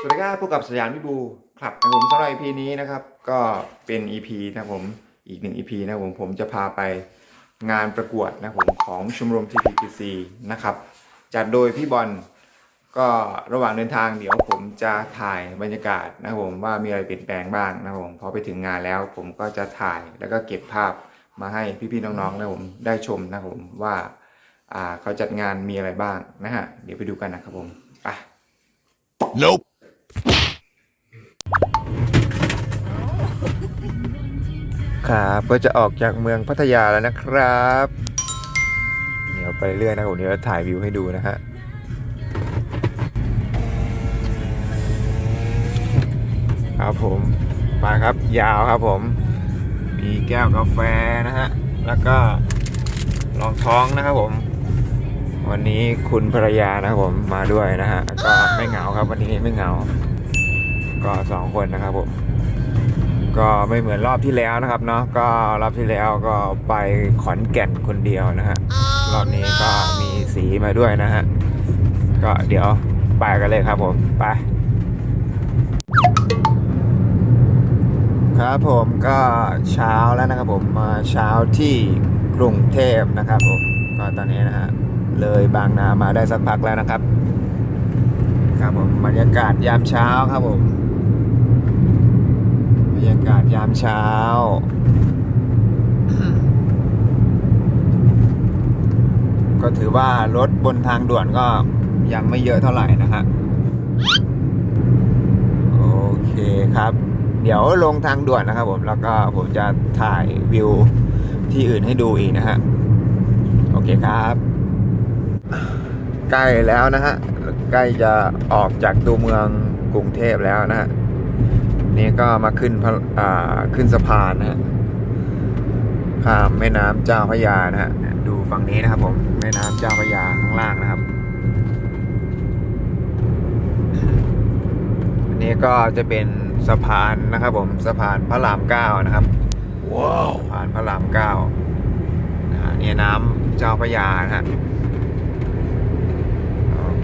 สวัสดีครับพบกับสยามพิบูครับนะผมสำหรับ EP นี้นะครับ ก็เป็น EP นะผมอีกหนึ่ง EP นะผมผมจะพาไปงานประกวดนะผมของชมรม TPPC นะครับ จัดโดยพี่บอลก็ระหว่างเดินทางเดี๋ยวผมจะถ่ายบรรยากาศนะผมว่ามีอะไรเปลี่ยนแปลงบ้างนะผมพอไปถึงงานแล้ว ผมก็จะถ่ายแล้วก็เก็บภาพมาให้พี่ๆน้องๆนะผมได้ชมนะผมว่าอ่าเขาจัดงานมีอะไรบ้างนะฮะเดี๋ยวไปดูกันนะครับผมไป Nope. ครับก็จะออกจากเมืองพัทยาแล้วนะครับเดี๋ยวไปเรื่อยนะผมเดี๋ยวถ่ายวิวให้ดูนะฮะครับผมมาครับยาวครับผม มีแก้วกาแฟนะฮะ แล้วก็รองท้องนะครับผม วันนี้คุณภรรยานะครับผมมาด้วยนะฮะ ก็ไม่เหงาครับ วันนี้ไม่เหงา ก็สองคนนะครับผม ก็ไม่เหมือนรอบที่แล้วนะครับเนาะ ก็รอบที่แล้วก็ไปขอนแก่นคนเดียวนะฮะ รอบนี้ก็มีสีมาด้วยนะฮะ ก็เดี๋ยวไปกันเลยครับผม ไป ครับผมก็เช้าแล้วนะครับผมมาเช้าที่กรุงเทพนะครับผม ก็ตอนนี้นะฮะ เลยบางนามาได้สักพักแล้วนะครับ ครับผมบรรยากาศยามเช้าครับผมบรรยากาศยามเช้าก็ถือว่ารถบนทางด่วนก็ยังไม่เยอะเท่าไหร่นะฮะโอเคครับ เดี๋ยวลงทางด่วนนะครับผมแล้วก็ผมจะถ่ายวิวที่อื่นให้ดูอีกนะฮะ โอเคครับ ใกล้แล้วนะฮะใกล้จะออกจากตัวเมืองกรุงเทพแล้วนะฮะนี่ก็มาขึ้นพระอ่าขึ้นสะพานนะฮะข้ามแม่น้ำเจ้าพระยานะฮะดูฝั่งนี้นะครับผมแม่น้ำเจ้าพระยาข้างล่างนะครับอันนี้ก็จะเป็นสะพานนะครับผมสะพานพระรามเก้านะครับ Wow. สะพานพระรามเก้านะฮะเนี่ยน้ำเจ้าพระยานะฮะโอ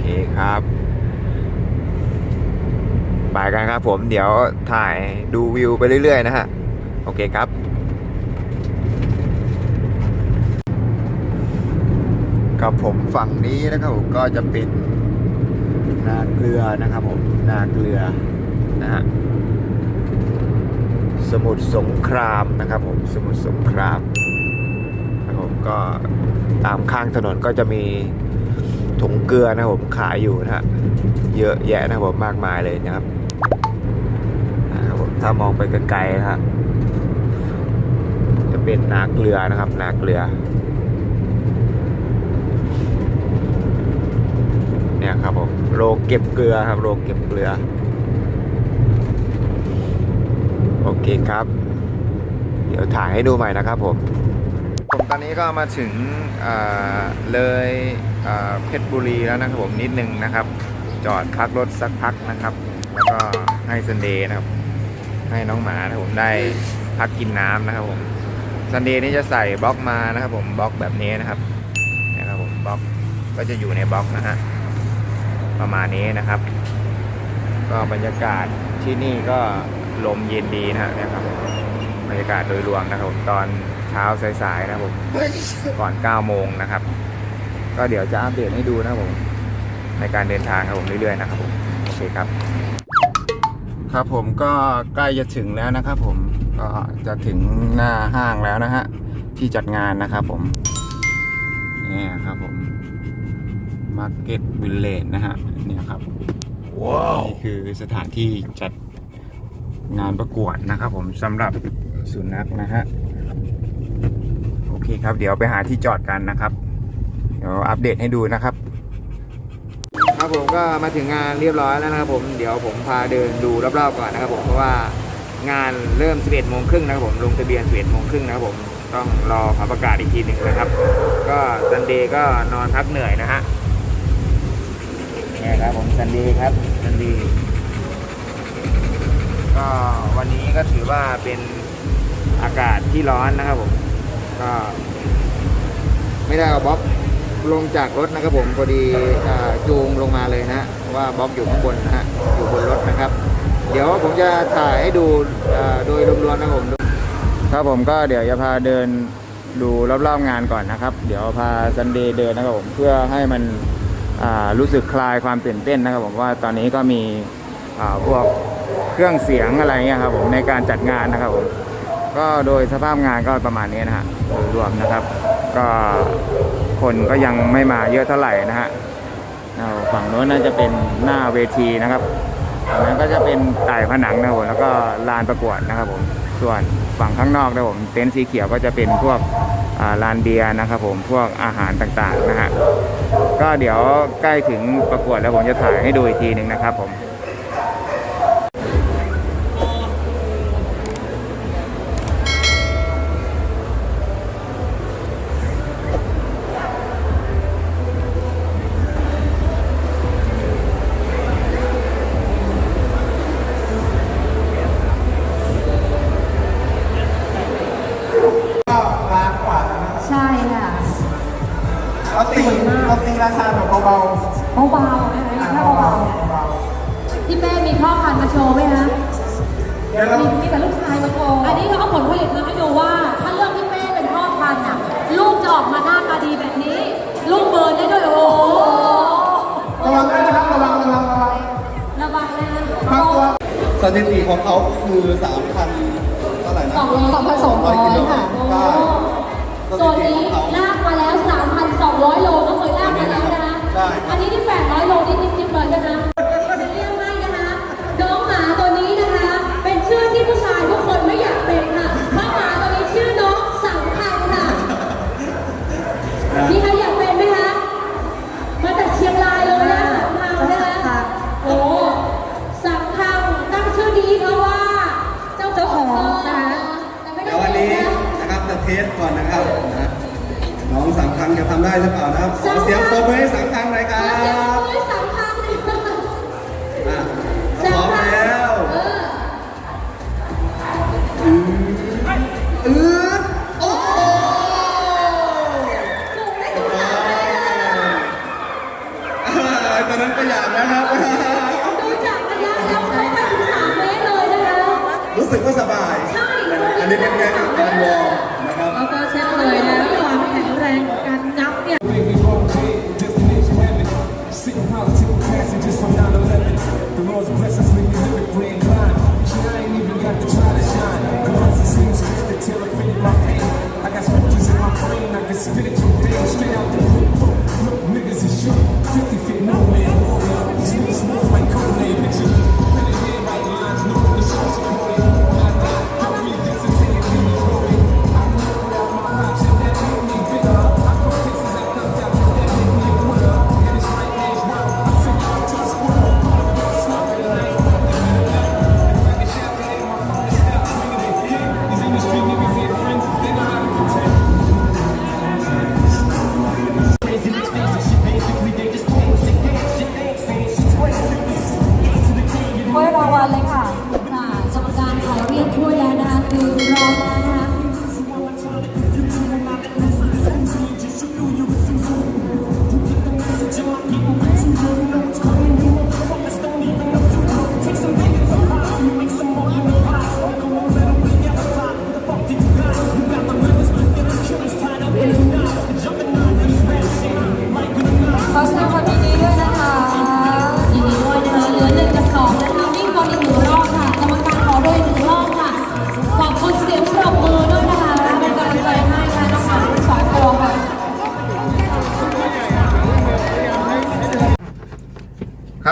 เคครับไปกันครับผมเดี๋ยวถ่ายดูวิวไปเรื่อย ๆ นะฮะ โอเคครับ กับผมฝั่งนี้นะครับผมก็จะเป็นนาเกลือนะครับผมนาเกลือนะฮะสมุทรสงครามนะครับผมสมุทรสงครามนะครับผมก็ตามข้างถนนก็จะมี ถุงเกลือนะผมขายอยู่นะฮะเยอะแยะนะผมมากมายเลยนะครับนะครับผมถ้ามองไปไกลๆนะครับจะเป็นนาเกลือนะครับ นาเกลือ เนี่ยครับผมโรงเก็บเกลือครับโรงเก็บเกลือ โอเคครับ เดี๋ยวถ่ายให้ดูใหม่นะครับผมผมตอนนี้ก็มาถึงเลย เพชรบุรีแล้วนะครับผมนิดนึงนะครับ จอดพักรถสักพักนะครับ แล้วก็ให้ซันเดย์นะครับ ให้น้องหมานะครับผมได้พักกินน้ำนะครับผมซันเดย์นี่จะใส่บล็อกมานะครับ ผมบล็อกแบบนี้นะครับนี่ยครับผมบล็อกก็จะอยู่ในบล็อกนะฮะประมาณนี้นะครับ ก็บรรยากาศที่นี่ก็ลมเย็นดีนะฮะเนี่ยครับบรรยากาศโดยรวมนะครับผมตอนเช้าสายๆนะครับผมก่อน9โมงนะครับ ก็เดี๋ยวจะอัปเดตให้ดูนะครับผมในการเดินทางครับผมเรื่อยๆนะครับผมโอเคครับ ครับผมก็ใกล้จะถึงแล้วนะครับผมก็จะถึงหน้าห้างแล้วนะฮะที่จัดงานนะครับผมเนี่ยครับผม Market Village นะฮะเนี่ยครับ Wow. นี่คือสถานที่จัดงานประกวดนะครับผมสำหรับสุนัขนะฮะโอเคครับ เดี๋ยวไปหาที่จอดกันนะครับ เดี๋ยวอัปเดตให้ดูนะครับ ครับผมก็มาถึงงานเรียบร้อยแล้วนะครับผมเดี๋ยวผมพาเดินดูรอบๆก่อนนะครับผมเพราะว่างานเริ่ม 11โมงครึ่งนะครับผมลงทะเบียน 11โมงครึ่งนะครับผมต้องรอคำประกาศอีกทีหนึ่งนะครับ ก็ซันเดย์ก็นอนพักเหนื่อยนะฮะเนี่ยครับผมซันเดย์ครับซันเดย์ก็วันนี้ก็ถือว่าเป็นอากาศที่ร้อนนะครับผมก็ไม่ได้เอาบล็อก ลงจากรถนะครับผมพอดีจูงลงมาเลยนะฮะว่าบล็อกอยู่ข้างบนนะฮะอยู่บนรถนะครับ เดี๋ยวผมจะถ่ายให้ดูโดยรวมๆนะครับผมครับผมก็เดี๋ยวจะพาเดินดูรอบๆงานก่อนนะครับ เดี๋ยวพาซันเดย์เดินนะครับผมเพื่อให้มันรู้สึกคลายความตื่นเต้นนะครับผมว่าตอนนี้ก็มีพวกเครื่องเสียงอะไรเงี้ยครับผมในการจัดงานนะครับผมก็โดยสภาพงานก็ประมาณนี้นะฮะรวมนะครับ ก็ คนก็ยังไม่มาเยอะเท่าไหร่นะฮะฝั่งโน้นน่าจะเป็นหน้าเวทีนะครับฝั่งนั้นก็จะเป็นไต่ผนังนะครับผมแล้วก็ลานประกวดนะครับผมส่วนฝั่งข้างนอกนะครับผมเต็นท์สีเขียวก็จะเป็นพวกลานเบียร์นะครับผมพวกอาหารต่างๆนะฮะก็เดี๋ยวใกล้ถึงประกวดแล้วผมจะถ่ายให้ดูอีกทีหนึ่งนะครับผม ราตีราคาแบบเบาเบาๆนะคะๆอะแค่เบาเบาๆเบาๆพี่เป้มีพ่อพันธุ์มาโชว์ไหมคะๆเดี๋ยวเรามีมีแต่ลูกชายมาโชว์อันนี้เราเอาผลผลิตมาให้ดูว่า ถ้าเลือกพี่เป้เป็นพ่อพันธุ์อะลูกจะออกมาหน้าตาดีแบบนี้ ลูกเบิร์นได้ด้วยโอ้โหระวังด้วยนะครับระวังระวังระวังระวังนะบางตัวสถิติของเขาคือสามพันเท่าไหร่นะสองสองพันสองร้อยค่ะใช่ตัวนี้ลากมาแล้ว 3,200 โลก็เคยลาก มาแล้วนะคะใช่อันนี้ที่800โลนี่จิ๊บๆเลยนะคะจะเรียกให้นะคะ น้องหมาตัวนี้นะคะ เป็นชื่อที่ผู้ชายทุกคนไม่อยากเป็นค่ะ เพราะหมาตัวนี้ชื่อน้องสังคังค่ะ มีใครอยากเป็นไหมคะ มาจากเชียงรายเลยนะสังคังนะคะโอ้สังคังตั้งชื่อนี้เพราะว่า เจ้าของนะคะแต่ไม่ได้เดี๋ยววันเป็นี้นะนะครับจะเทสก่อนนะครับนะ น้องสามครั้งจะทำได้หรือเปล่านะครับขอเสียงปรบมือให้สามครั้งหน่อยครัอเสียงปรบอะพร้อมแล้วเอออืดโอ้โหสูงไมเมตรเลยนะอ่าตอนนั้นก็อยากนะครับดูจากระยะแล้วเขาไปถึงสามเมตรเลยนะคะรู้สึกว่าสบายใช่อันนี้เป็นการการวอร์มนะครับ แล้วก็เช็คเลยนะ รงของการงับเนี่ย Baby, roll big, destination heaven. Sitting political passengers from 9-11. The Lord's blessings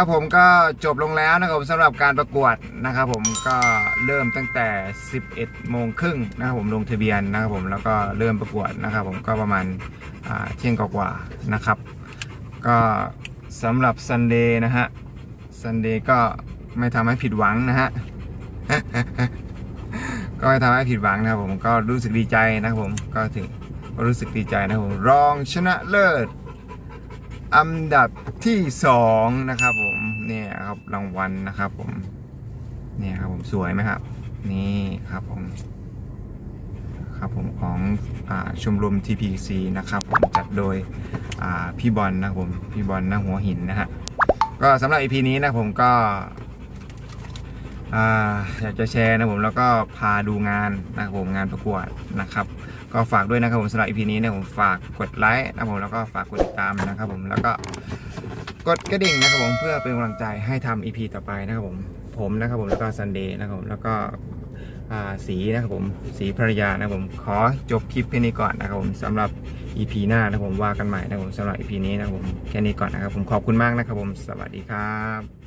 ครับผมก็จบลงแล้วนะครับผมสำหรับการประกวดนะครับ ผมก็เริ่มตั้งแต่ 11โมงครึ่งนะครับผมลงทะเบียนนะครับผมแล้วก็เริ่มประกวดนะครับ ผมก็ประมาณเที่ยงกว่าๆนะครับ ก็สำหรับซันเดย์นะฮะซันเดย์ก็ไม่ทำให้ผิดหวังนะฮะก็ไม่ทำให้ผิดหวังนะครับผมก็รู้สึกดีใจนะครับผมก็ถึงรู้สึกดีใจนะครับผมรองชนะเลิศ อันดับที่สองนะครับผมเนี่ยครับรางวัลนะครับผมเนี่ยครับผมสวยไหมครับ นี่ครับผมครับผมของอชมรม TPC นะครับผมจัดโดยพี่บอลนะครับผมพี่บอลนะหัวหินนะฮะก็สำหรับ EP นี้นะผมก็อ่าอยากจะแชร์นะผมแล้วก็พาดูงานนะครับผมงานประกวดนะครับ ก็ฝากด้วยนะครับผมสำหรับ EP นี้นะผมฝากกดไลค์นะครับผมแล้วก็ฝากกดติดตามนะครับผมแล้วก็กดกระดิ่งนะครับผมเพื่อเป็นกำลังใจให้ทำ EP ต่อไปนะครับผมผมนะครับผมแล้วก็ซันเดย์นะครับผมแล้วก็สีนะครับผมสีภรรยานะครับผมขอจบคลิปแค่นี้ก่อนนะครับผมสำหรับ EP หน้านะครับผมว่ากันใหม่นะครับผมสำหรับ EP นี้นะครับผมแค่นี้ก่อนนะครับผมขอบคุณมากนะครับผมสวัสดีครับ